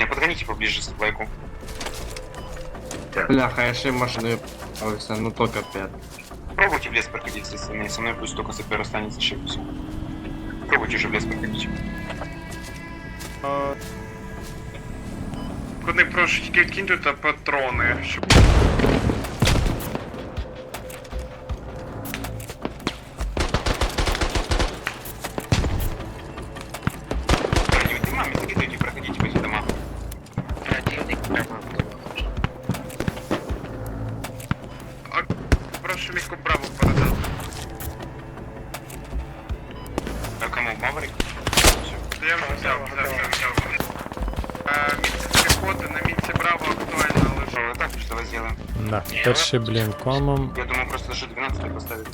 Парни, подгоните поближе к лайку. Бляха, я ще машиною павився, ну то капець. Пробуйте в лес проходить с остальными. Со мной пусть только сапер останется шип. Пробуйте уже в лес проходить. Куди прошу тільки киньте та патрони, щоб перший блін комом. Я думаю, просто же 12 поставить.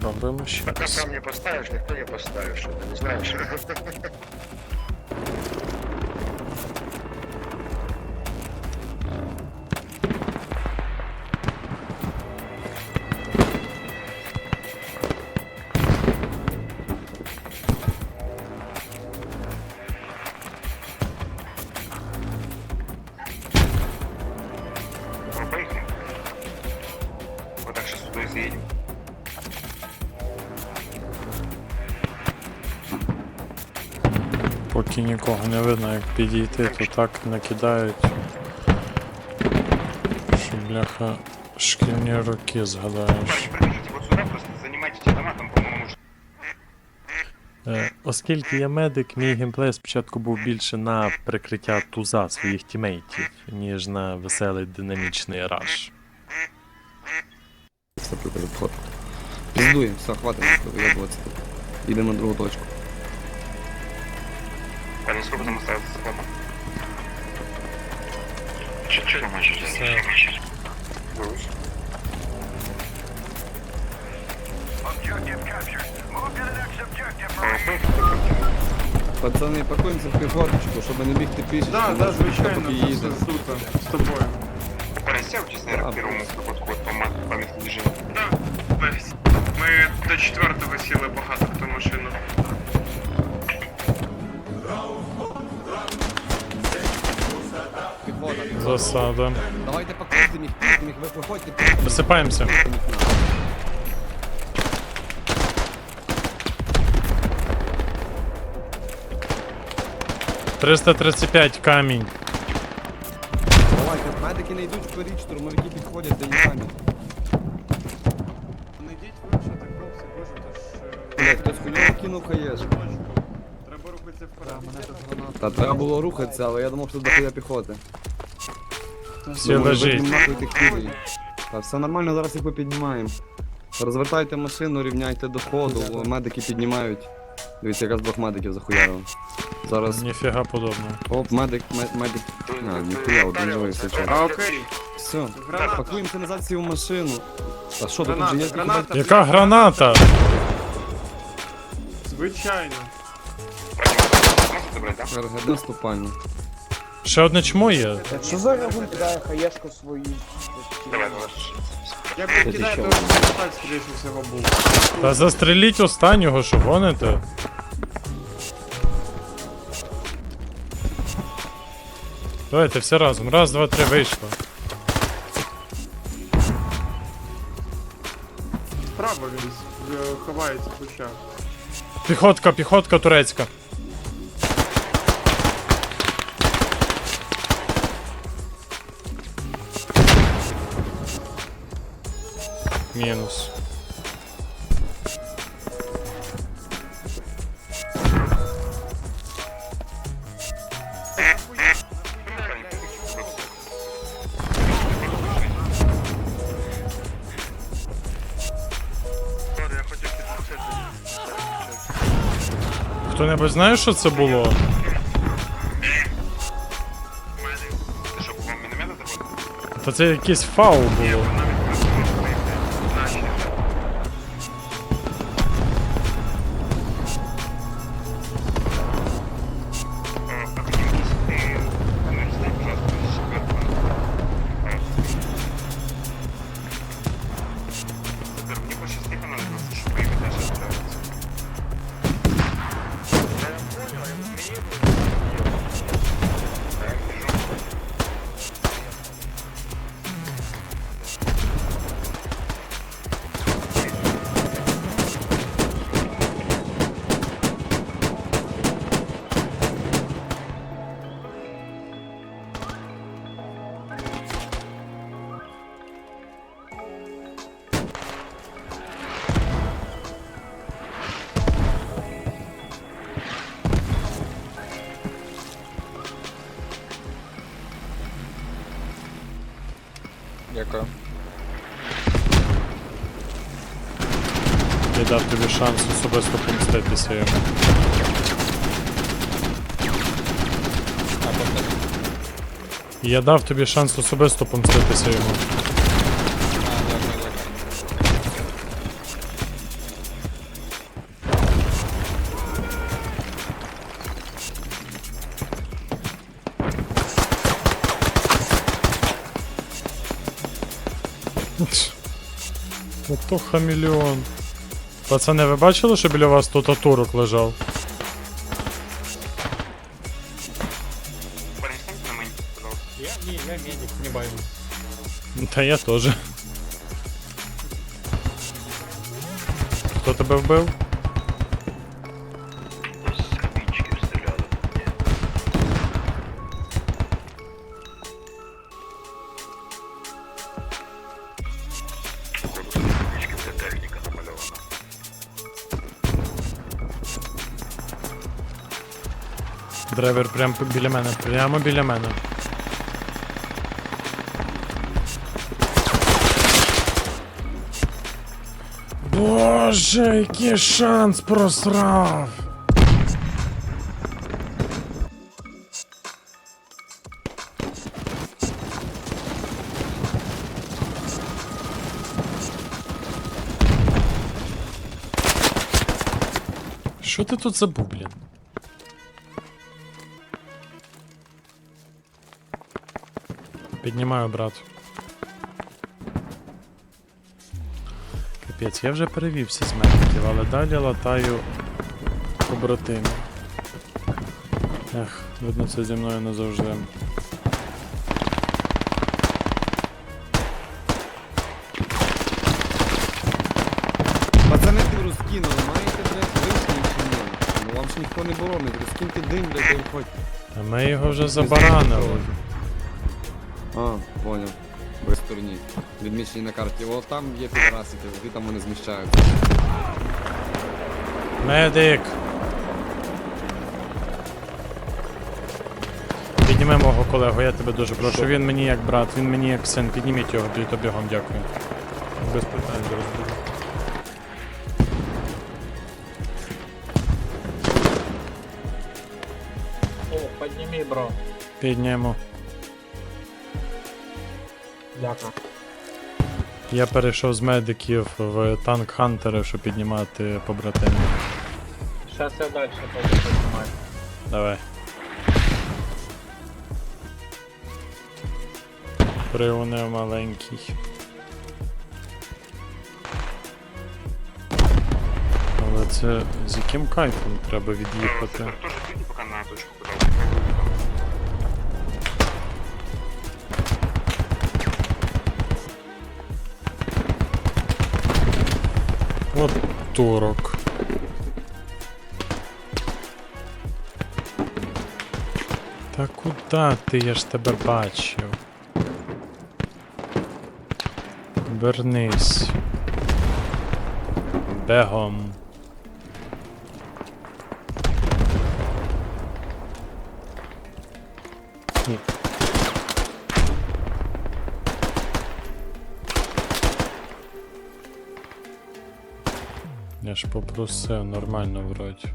Пробуємо ще Пока раз. сам не поставишь, никто не поставишь. Это не знаешь. Заедем. Поки нікого не видно, як підійти, то так накидають. Що бляха шкільні роки згадаєш. Е, оскільки я медик, мій геймплей спочатку був більше на прикриття туза своїх тімейтів, ніж на веселий динамічний раш. Стопи перед вход. Пиздуем, все, хватит выебываться. Идем на другую точку. Парни, сколько там остается заката? Чуть-чуть. Выше. А, поехали. Пацаны, пакуємося в піхоточку, щоб не бігти пішки. Да, да, звичайно, поки це їде. все суто з тобою. Порастягивайтесь, наверное, Да. к первому подходу по ма- памятке движения. Да, весь. Ми до четвертого сіли багато в ту машину. Піхота. Засада. Давайте покрутим їх, покрутим їх, ви виходьте, покрутим їх. Висипаємося. Покрутим їх нахуй. 335 камінь. Давайте, Медики не йдуть вперед, штурмовики підходять за ногами. Не йдіть ви що так бокси, боже, то ж... Блять, хтось хуйово кинув хаєш. Треба рухатися вперед. Та треба було рухатися, але я думав, що дохуя піхоти. Думаю, лежить. нахуй тих. Та все нормально, зараз їх піднімаємо. Розвертайте машину, рівняйте до ходу, медики піднімають. Дивіться, якраз двох медиків захуярили. Зараз. Ніфіга подобного. Оп, медик, мед- медик. А, ніхуя, один живий все чого. А окей. Все, Граната. пакуємося назад цю машину. Та що, тут Граната, вже є граната. Яка граната? Звичайно. Забрать, да? РГД наступальня. Ще одне чмо є. Що за рагун кидає хаєшку свою? Давай. Як Це ви кидаєте, що? результат, скоріше всього, був. Та застреліть останнього, що гоните. Давайте все разом. Раз, два, три, вийшло. Справа він е, ховається в кущах. Піхотка, піхотка турецька. Мінус. Хто-небудь знає, що це було? Та це якийсь фау було. Дав тобі шанс особисто помститися йому. Я дав тобі шанс особисто помститися йому. Дякую. Хамелеон. Пацани, ви бачили, що біля вас тут турок лежав? Парень, станьте на мені, пожалуйста. Я, ні, я медик, не боюсь. Та я теж. Хто тебе вбив? Драйвер прямо біля мене, прямо біля мене. Боже, який шанс просрав! Що ти тут забув, блін? Піднімаю, брат. Капець, я вже перевівся з медиків, але далі латаю побратимів. Ех, видно, це зі мною не завжди. Пацани ти розкинули, маєте, блядь, вишні чи ні? Ну вам ж ніхто не боронить, розкиньте дим, блядь, і виходьте. А ми його вже забаранили. А, поняв. Без стороні. Відмічені на карті. О, там є підрасики, де там вони зміщаються. Медик! Підніми мого колегу, я тебе дуже прошу. Він мені як брат, він мені як син. Підніміть його, то бігом дякую. Без питань зараз буду. О, підніми, бро. Підніму. Дякую. Я перейшов з медиків в танк Хантера, щоб піднімати побратимів. Зараз я далі пойду піднімати. Давай. Приунив маленький. Але це з яким кайфом треба від'їхати? От турок. Та куди ти? Я ж тебе бачив. Вернись. Бегом. Ні. Я ж попросив нормально вроді.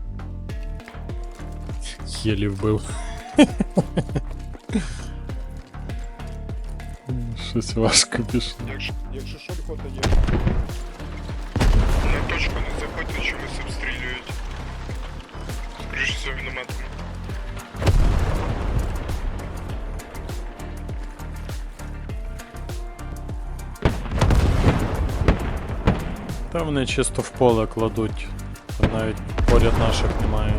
Єлі вбив. Щось важко пішло. Якщо що, піхота є. Та вони чисто в поле кладуть. Навіть поряд наших немає.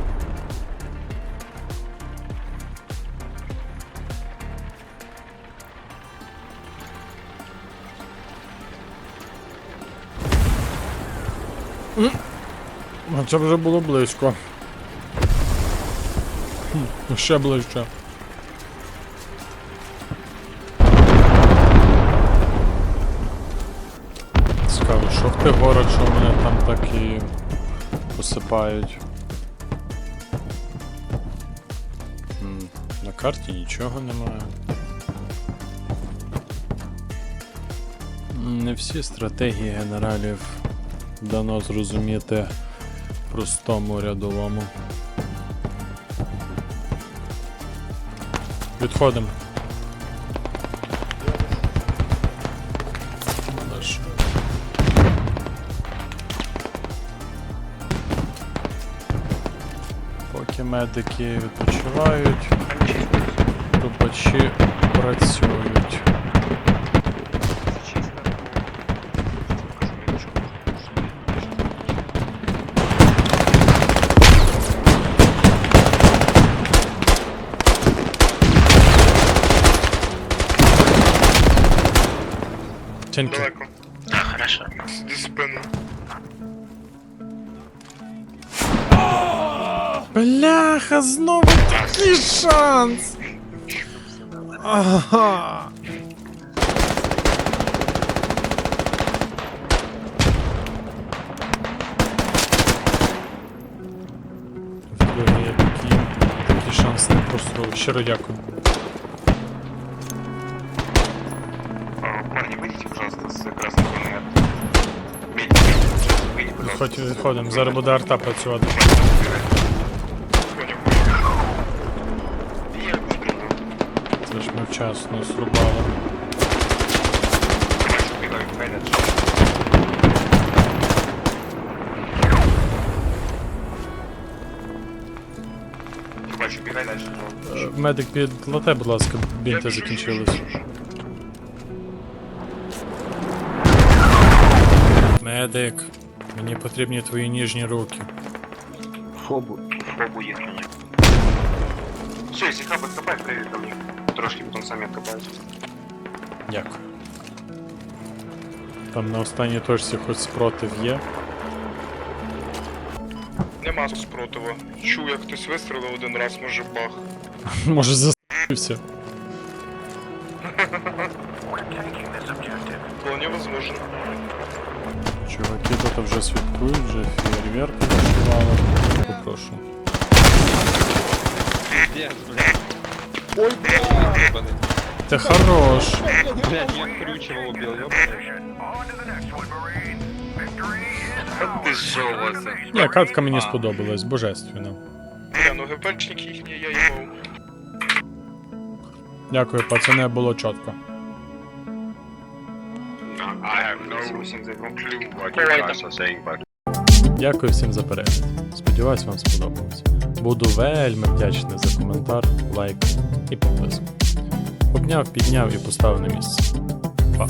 Це вже було близько. Ще ближче. В тих горах, що мене там так і посипають. На карті нічого немає. Не всі стратегії генералів дано зрозуміти простому рядовому. Відходимо. Медики відпочивають, трубачі працюють. Тяньки. Далеко. А, хорошо. Зі спину. Бляха, знову такий шанс! Ага. Такий, такий шанс не просру. Щиро дякую. Парни, выйдите, пожалуйста, с красной зоны. Медики, выйдите, пожалуйста. Відходимо. Зараз буде арта працювати. Це ж ми вчасно. Е, Медик підлате, будь ласка, бінти закінчились. Медик, мені потрібні твої ніжні руки. Фобу. Фобу їхали. Все, если хабы копать, привет мне. Трошки потом сами откопают. Дякую. Там на останній точці хоч спротив є. Нема спротиву. Чув, як хтось вистрілив один раз, може бах. Може заставився. Вполне возможно. Чуваки тут вже святкують, вже фейерверки влаштували. Попрошу. Ой, бля! Ти хорош. Ты жёлося. Ні, катка мені сподобалась, божественно. Бля, ну ГПшник їхній я їбав. Дякую, пацани, було чітко. I have no clue what you guys are saying, but Дякую всім за перегляд. Сподіваюсь, вам сподобалось. Буду вельми вдячний за коментар, лайк і поплиск. Обняв, підняв і поставив на місце. Па.